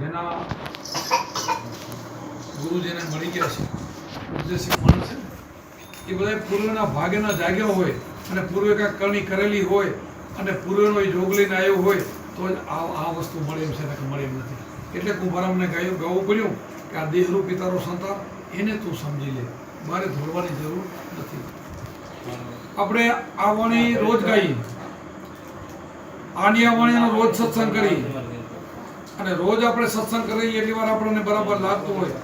જેના ગુરુ જેને મળી ગયા છે છે, એ બધા પૂર્વના ભાગેના જાગ્યા હોય અને પૂર્વે કાંઈક કરણી કરેલી હોય અને પૂર્વનો એ જોગ લઈને આવ્યો હોય, તો જ આ આ વસ્તુ મળે એમ છે ને મળે એમ નથી. એટલે કુંભારામને ગાયું, ગાવું પડ્યું કે આ દેહરૂપી તારો સંતાન, એને તું સમજી લે. મારે ધોરવાની જરૂર નથી. આપણે આ વાણી રોજ ગાઈ આની રોજ સત્સંગ કરી. અને રોજ આપણે સત્સંગ કરીએ એટલી વાર આપણને બરાબર લાગતું હોય.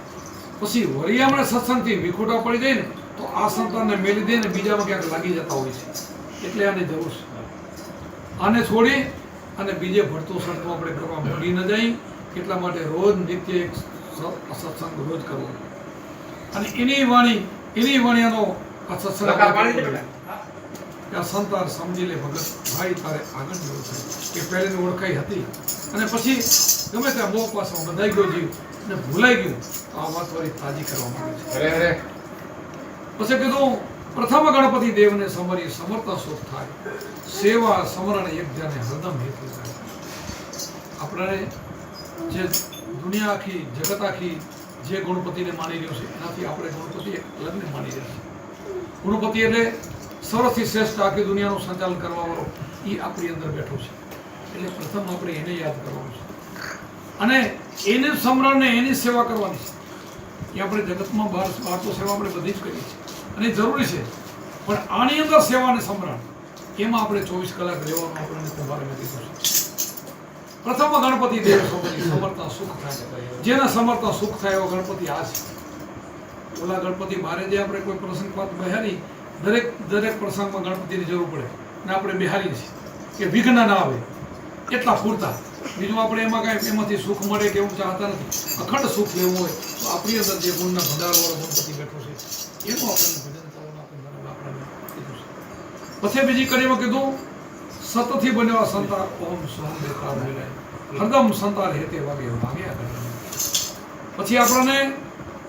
પછી વળી આપણે સત્સંગથી વિખોટા પડી જાય ને તો આ સંતાનને મેલી દે ને બીજામાં ક્યાંક લાગી જતા હોય છે. એટલે આને જરૂર છે. આને છોડી અને બીજે ભરતું સડતું આપણે કરવા મળી ન જાય. એટલા માટે રોજ નિત્ય એક સત્સંગ રોજ કરવો. અને એની વાણી એની વાણીનો આ સત્સંગ. કે આ સંતાર સમજી લે ભગત. ભાઈ તારે આગળ જવું છે. કે પહેલેની ઓળખાઈ હતી. અને પછી ગમે ત્યાં મોહ પાછો બંધાઈ ગયો જીવ અને ભૂલાઈ ગયું. તો આ વાત વળી તાજી કરવા માંગે છે. અરે અરે. પછી કીધું પ્રથમ ગણપતિ દેવને સમરી સમર્થ સુખ થાય. સેવા સમરણ યજ્ઞને હરદમ હેતુ થાય. આપણે જે દુનિયા આખી જગત આખી જે ગણપતિને માની રહ્યું છે એનાથી આપણે ગણપતિ એક અલગને માની રહ્યા છે ગણપતિ એટલે સૌથી શ્રેષ્ઠ આખી દુનિયાનું સંચાલન કરવાવાળો એ આપણી અંદર બેઠો છે. એટલે પ્રથમ આપણે એને યાદ કરવાનું છે. અને એને સમરણને એની સેવા કરવાની છે. એ આપણે જગતમાં બહાર બહાર તો સેવા આપણે બધી જ કરીએ છીએ. અને જરૂરી છે. પણ આની અંદર સેવા અને સમરણ એમાં આપણે ચોવીસ કલાક રહેવાનું આપણને તમારે નથી છે પ્રથમ ગણપતિ દેવ સમરી સમર્થા સુખ થાય. જેના સમર્થા સુખ થાય એવો ગણપતિ આ છે. ઓલા ગણપતિ મારે જે આપણે કોઈ પ્રસંગ પાત બહારી દરેક દરેક પ્રસંગમાં ગણપતિની જરૂર પડે ને આપણે બિહારી છીએ કે વિઘ્ન ના આવે. એટલા પૂરતા. બીજું આપણે એમાં કાંઈ એમાંથી સુખ મળે કે એવું ચાહતા નથી. અખંડ સુખ લેવું હોય તો આપણી અંદર જે ગુણના ભંડારવાળો ગણપતિ બેઠો છે, એનું આપણને ભજન કરવાનું આપણને આપણને કીધું છે. પછી બીજી કરીમાં કીધું, સતથી બનેવા સંતા ઓમ સોમ વિરાય હરદમ રહે તે વાગે, વાગ્યા કરે. પછી આપણને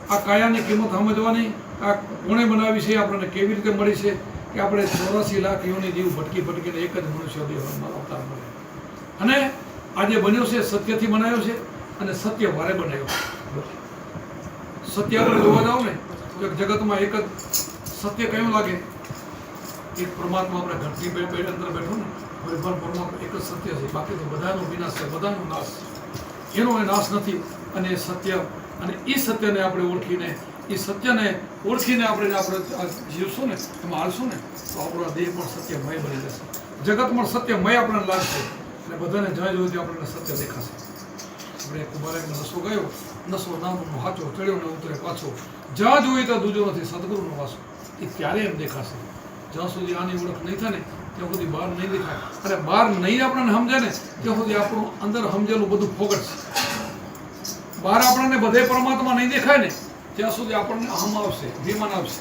આ કાયાની કિંમત સમજવાની આ કોણે બનાવી છે, આપણને કેવી રીતે મળી છે કે આપણે ચોરાસી લાખ યુની જીવ ભટકી ભટકીને એક જ મનુષ્ય દેહમાં અવતાર મળે અને આજે બન્યો છે, સત્યથી બનાવ્યો છે અને સત્ય વારે બનાવ્યો સત્ય આપણે જોવા જાવ ને, તો જગતમાં એક જ સત્ય કયું લાગે? એક પરમાત્મા આપણે ઘટની અંદર બેઠો ને પણ પરમાત્મા એક જ સત્ય છે. બાકી તો બધાનો વિનાશ છે, બધાનો નાશ. એનો એ નાશ નથી, અને એ સત્ય અને એ સત્યને આપણે ઓળખીને એ સત્યને ઓળખીને આપણે આપણે જીવશું ને, એમાં હાલશું ને, તો આપણો દેહ પણ સત્યમય બની જશે. જગતમાં સત્યમય આપણને લાગશે. અને બધાને જય જોયું આપણને સત્ય દેખાશે. આપણે કુમારે નસો ગયો, નસો નામનો હાચો ચડ્યો ને ઉતરે પાછો. જ્યાં જોઈએ ત્યાં દૂજો નથી, સદગુરુનો વાસો. એ ત્યારે એમ દેખાશે. જ્યાં સુધી આની ઓળખ નહીં થાય ને, ત્યાં સુધી બહાર નહીં દેખાય. અને બહાર નહીં આપણને સમજે ને, ત્યાં સુધી આપણું અંદર સમજેલું બધું ફોગટશે. બહાર આપણને બધે પરમાત્મા નહીં દેખાય ને ત્યાં સુધી આપણને અહમ આવશે વિમાન આવશે.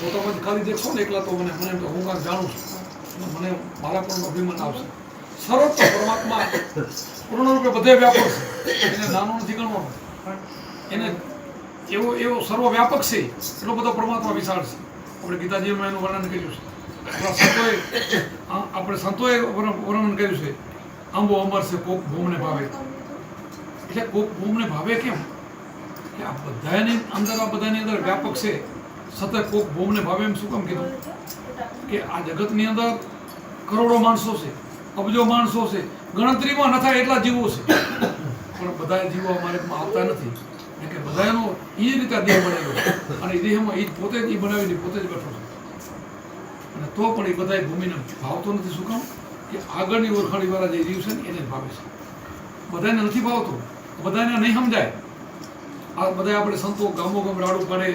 તો તમે ખાલી દેખશો ને એકલા તો મને મને હું કાંઈક જાણું છું. મને મારા પણ અભિમાન આવશે. સર્વત્ર પરમાત્મા પૂર્ણ રૂપે બધે વ્યાપક છે. એને નાનું નથી ગણવાનું. એને એવો એવો સર્વવ્યાપક છે, એટલો બધો પરમાત્મા વિશાળ છે. આપણે ગીતાજીમાં એનું વર્ણન કર્યું છે. સંતોએ આપણે સંતોએ વર્ણ- વર્ણન કર્યું છે. આંબો અમર છે, કોક ભૂમને ભાવે. એટલે કોક ભૂમને ભાવે કેમ? કે આ બધાની અંદર, આ બધાની અંદર વ્યાપક છે. સતત કોક બોમને ભાવે એમ શું કામ કીધું? કે આ જગતની અંદર કરોડો માણસો છે અબજો માણસો છે, ગણતરીમાં ન થાય એટલા જીવો છે. પણ બધા જીવો અમારે આવતા નથી. એટલે બધાનો એ જ રીતે દેહ બનાવ્યો અને દેહમાં એ જ પોતે જ એ બનાવીને પોતે જ બેઠો છે. અને તો પણ એ બધા ભૂમિને ભાવતો નથી શું કામ? કે આગળની ઓળખાણી વાળા જે જીવ છે ને, એને જ ભાવે છે. બધાને નથી ભાવતો. બધાને નહીં સમજાય. આ બધા આપણે સંતો ગામો ગામ રાડું પાડે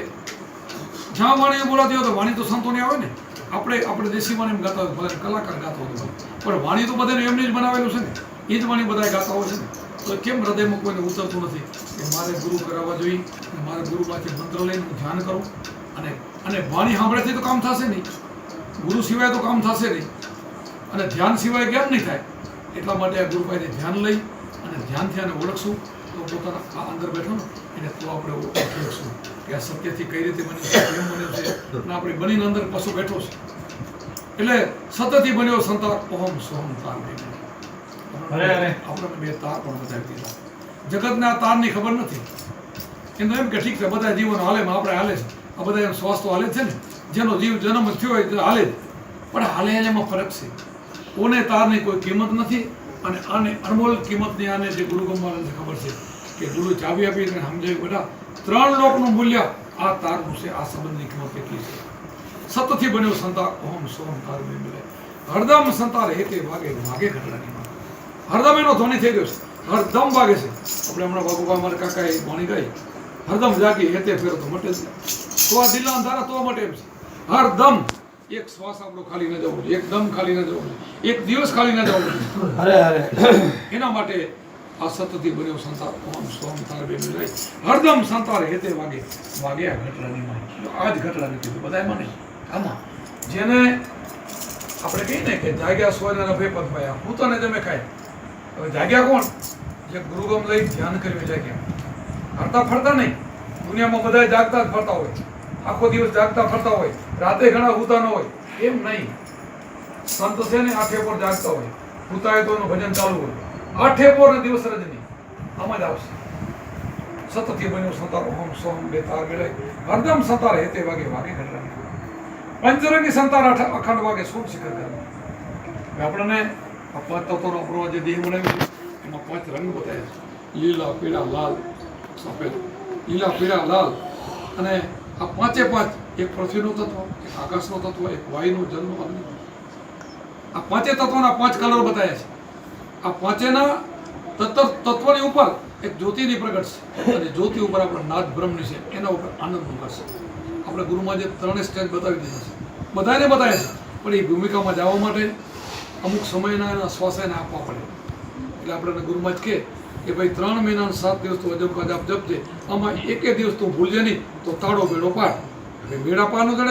જ્યાં વાણી બોલાતી હોય તો વાણી તો સંતોની આવે ને. આપણે આપણે દેશી વાણી ગાતા હોય કલાકાર ગાતો હોય પણ વાણી તો બધાને એમને જ બનાવેલું છે ને. એ જ વાણી બધા ગાતા હોય છે ને. તો કેમ હૃદયમાં કોઈને ઉતરતું નથી? કે મારે ગુરુ કરાવવા જોઈએ મારે ગુરુમાંથી મંત્ર લઈને હું ધ્યાન કરું અને અને વાણી સાંભળેથી તો કામ થશે નહીં. ગુરુ સિવાય તો કામ થશે નહીં. અને ધ્યાન સિવાય કેમ નહીં થાય. એટલા માટે આ ગુરુભાઈને ધ્યાન લઈ અને ધ્યાનથી આને ઓળખશું. તો પોતાના આ અંદર બેઠો ને. એને તો આપણે ઓળખી કે આ સત્યથી કઈ રીતે બન્યું છે કેમ બન્યું છે? અને આપણે બનીને અંદર પશુ બેઠો છે. એટલે સતતથી બન્યો સંતાર ઓમ સોમ તાર આપણને બે તાર પણ બતાવી દીધા જગતને આ તારની ખબર નથી. એમ એમ કે ઠીક છે બધા જીવન હાલે આપણે હાલે છે. આ બધા એમ શ્વાસ તો હાલે છે ને. જેનો જીવ જન્મ થયો હોય તે હાલે જ. પણ હાલે એમાં ફરક છે. કોને તારની કોઈ કિંમત નથી અને આને અનમોલ કિંમતની આને જે ગુરુ ગમવાને ખબર છે કે ગુરુ ચાવી આપી અને સમજાવ્યું બધા ત્રણ લોકનું મૂલ્ય આ તારનું છે આ સંબંધની કિંમત કેટલી છે? સતથી બન્યો સંતા ઓમ સોમ તાર બે મિલે હરદમ સંતા રહે તે વાગે વાગે ઘટડાની માં હરદમ એનો ધ્વનિ થઈ ગયો છે. હરદમ વાગે છે. આપણે હમણાં બાબુબા મારા કાકા એ ભણી ગઈ. હરદમ જાગી હેતે ફેરો તો મટે જ તો આ દિલના અંધારા તો મટે એમ છે. હરદમ એક શ્વાસ આપણો ખાલી ન જવો જોઈએ. એક દમ ખાલી ન જવો જોઈએ. એક દિવસ ખાલી ન જવો જોઈએ. અરે અરે. એના માટે આ સતથી બન્યો સંસાર. ઓમ સોમ તાર બે મિલાય. હરદમ સંતાર હેતે વાગે. વાગે આ ઘટલાની માં આ જ ઘટલાની કીધું. બધા એમાં નહીં આમાં. જેને આપણે કહીએ ને કે જાગ્યા સોયના નભે પદ પાયા હું તો તમે ખાય. હવે જાગ્યા કોણ? જે ગુરુગમ લઈ ધ્યાન કર્યું જાગ્યા હરતા ફરતા નહીં. દુનિયામાં બધા જાગતા જ ફરતા હોય. આખો દિવસ જાગતા ફરતા હોય. રાતે ઘણા હુતા ન હોય. એમ નહીં. સંત છે ને આંખે પર જાગતા હોય. હુતા તો એનું ભજન ચાલુ હોય. આઠે પર ને દિવસ રજની આમાં જ આવશે. સતથી બન્યું સંતાર ઓમ સોમ બે તાર ગળે હરદમ સંતાર હેતે વાગે વાગે ઘટરાની પંચરંગી સંતાર આઠ અખંડ વાગે સોમ શિખર હવે આપણને આ પાંચ તત્વનો આપણો જે દેહ બનાવ્યો એમાં પાંચ રંગ બતાવ્યા છે. લીલા, પીળા, લાલ, સફેદ. લીલા, પીળા, લાલ. અને આ પાંચે પાંચ, એક પૃથ્વીનું તત્વ, એક આકાશનું તત્વ, એક વાયુનું જન્મ અગ્નિ આ પાંચે તત્વોના પાંચ કલર બતાવ્યા છે. આ પાંચેના તત્વ તત્વની ઉપર એક જ્યોતિની પ્રગટ છે. અને જ્યોતિ ઉપર આપણે નાદ બ્રહ્મની છે. એના ઉપર આનંદ ઘર આપણે ગુરુમાં જે ત્રણેય સ્ટેજ બતાવી દીધા છે. બધાને બતાવે છે. પણ એ ભૂમિકામાં જવા માટે અમુક સમયના એના શ્વાસ એને આપવા પડે. એટલે આપણે ગુરુમાં જ કહે કે ભાઈ ત્રણ મહિના સાત દિવસ તું અજબ જાપ જપજે. આમાં એકે દિવસ તું ભૂલજે નહીં, તો તાળો બેડો પાડ. મેળા જાણે